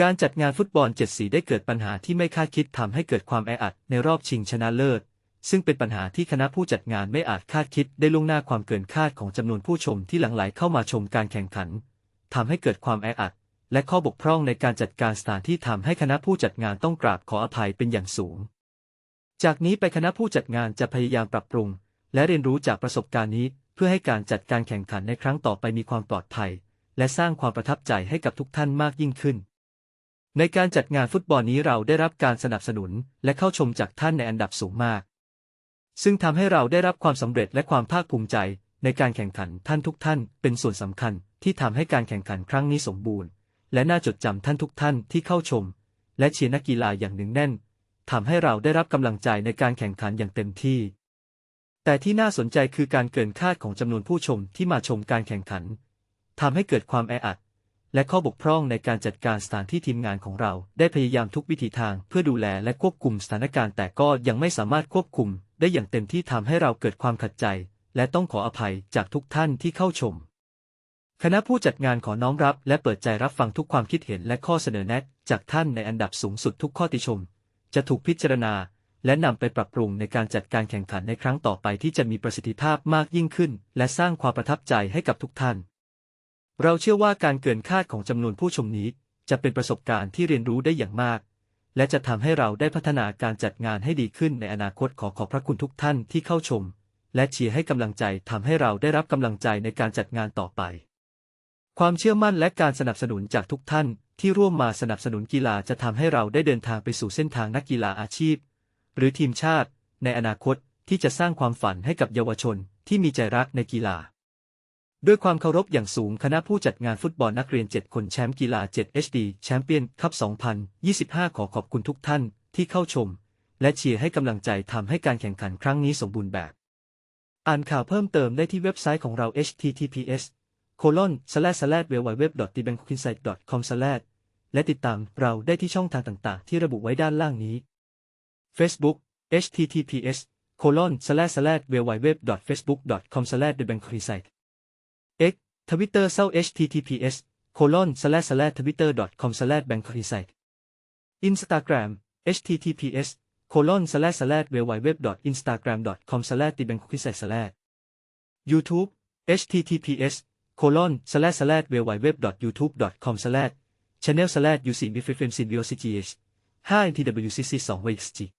การจัดงานฟุตบอลเจ็ดสีได้เกิดปัญหาที่ไม่คาดคิดทำให้เกิดความแออัดในรอบชิงชนะเลิศ ซึ่งเป็นปัญหาที่คณะผู้จัดงานไม่อาจคาดคิดได้ล่วงหน้าความเกินคาดของจำนวนผู้ชมที่หลั่งไหลเข้ามาชมการแข่งขันทำให้เกิดความแออัด และข้อบกพร่องในการจัดการสถานที่ทำให้คณะผู้จัดงานต้องกราบขออภัยเป็นอย่างสูง จากนี้ไปคณะผู้จัดงานจะพยายามปรับปรุง และเรียนรู้จากประสบการณ์นี้ เพื่อให้การจัดการแข่งขันในครั้งต่อไปมีความปลอดภัย และสร้างความประทับใจให้กับทุกท่านมากยิ่งขึ้น ในการจัดงานฟุตบอลนี้เราได้รับการสนับสนุนและเข้าชมจากท่านในอันดับสูงมาก ซึ่งทำให้เราได้รับความสำเร็จและความภาคภูมิใจ ในการแข่งขันท่านทุกท่าน เป็นส่วนสำคัญที่ทำให้การแข่งขันครั้งนี้สมบูรณ์ และน่าจดจำท่านทุกท่านที่เข้าชม และเชียร์นักกีฬาอย่างหนึ่งแน่นทำให้เราได้รับกำลังใจในการแข่งขันอย่างเต็มที่ แต่ที่น่าสนใจคือการเกินคาดของจำนวนผู้ชมที่มาชมการแข่งขันทำให้เกิดความแออัด และข้อบกพร่องในการจัดการสถานที่ทีมงานของเรา ได้พยายามทุกวิถีทางเพื่อดูแลและควบคุมสถานการณ์ แต่ก็ยังไม่สามารถควบคุม ได้อย่างเต็มที่ทำให้เราเกิดความขัดใจ และต้องขออภัยจากทุกท่านที่เข้าชม คณะผู้จัดงานขอน้อมรับและเปิดใจรับฟังทุกความคิดเห็นและข้อเสนอแนะ จากท่านในอันดับสูงสุดทุกข้อติชม จะถูกพิจารณา และนำไปปรับปรุงในการจัดการแข่งขันในครั้งต่อไปที่จะมีประสิทธิภาพมากยิ่งขึ้น และสร้างความประทับใจให้กับทุกท่าน เราเชื่อว่าการเกินคาดของจำนวนผู้ชมนี้ จะเป็นประสบการณ์ที่เรียนรู้ได้อย่างมาก และจะทำให้เราได้พัฒนาการจัดงานให้ดีขึ้นในอนาคตขอขอบพระคุณทุกท่านที่เข้าชม และเชียร์ให้กำลังใจทำให้เราได้รับกำลังใจในการจัดงานต่อไป ความเชื่อมั่นและการสนับสนุนจากทุกท่านที่ร่วมมาสนับสนุนกีฬาจะทำให้เราได้เดินทางไปสู่เส้นทางนักกีฬาอาชีพ หรือทีมชาติ ในอนาคตที่จะสร้างความฝันให้กับเยาวชนที่มีใจรักในกีฬา ด้วยความเคารพอย่างสูงคณะผู้จัดงานฟุตบอลนักเรียน 7 คนแชมป์กีฬา 7 HD แชมเปี้ยนคัพ 2025 ขอขอบคุณทุกท่านที่เข้าชม และเชียร์ให้กำลังใจทำให้การแข่งขันครั้งนี้สมบูรณ์แบบ อ่านข่าวเพิ่มเติมได้ที่เว็บไซต์ของเรา https colon slash slash w w w t b a n k i n s i g h t com slash และติดตามเราได้ที่ช่องทางต่างๆ ที่ระบุไว้ด้านล่างนี้ Facebook https colon slash slash w w w facebook com slash the bank insight x Twitter เศร้า https colon slash slash twitter com slash bank insight Instagram https colon slash slash w w w instagram com slash the bank insight slash YouTube https colon slash slash w w w youtube com slash channel slash uc b f m symbiosis 5 ntwcc 2 wxg